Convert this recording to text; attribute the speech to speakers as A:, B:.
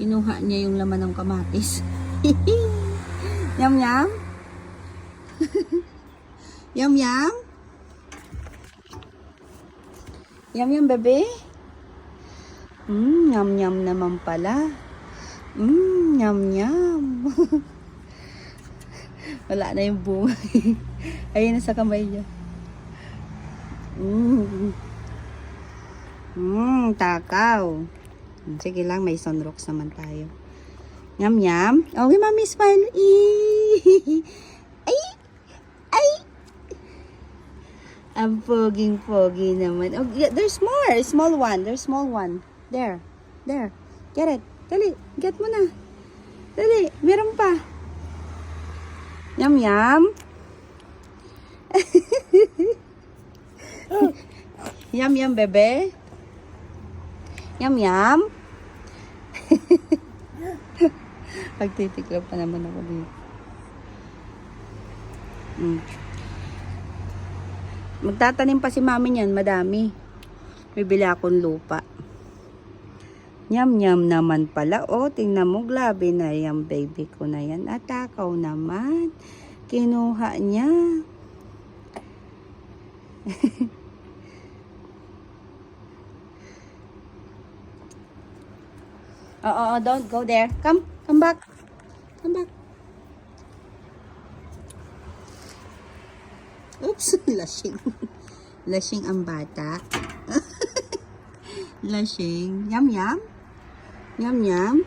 A: Kinuha niya yung laman ng kamatis. yum yum. yum yum. Yum yum bebe. Mmm, yum yum naman pala. Mmm, yum yum. Wala na yung bunga. Ayun sa kamay niya. Mmm. Mmm, takaw. Sige lang, may sunrocks naman tayo. Yum, yum. Okay, mami, smile. Eee. Ay! Ay! Ang poging-pogi naman. Oh, yeah, there's more. Small one. There's small one. There. There. Get it. Dali. Get mo na. Dali. Meron pa. Yum, yum. yum, yum, bebe. Yum, yum. Pagtitiklop pa naman ako dito. Mm. Magtatanim pa si mami niyan, madami. Bibili akong lupa. Yum naman pala. O, tingnan mo, glabe na yung baby ko na yan. At takaw naman. Kinuha niya. Oo, oh, don't go there. Come, come back. Come back. Oops, lasing. lasing ang bata. lasing. Yum, yum. Yum, yum.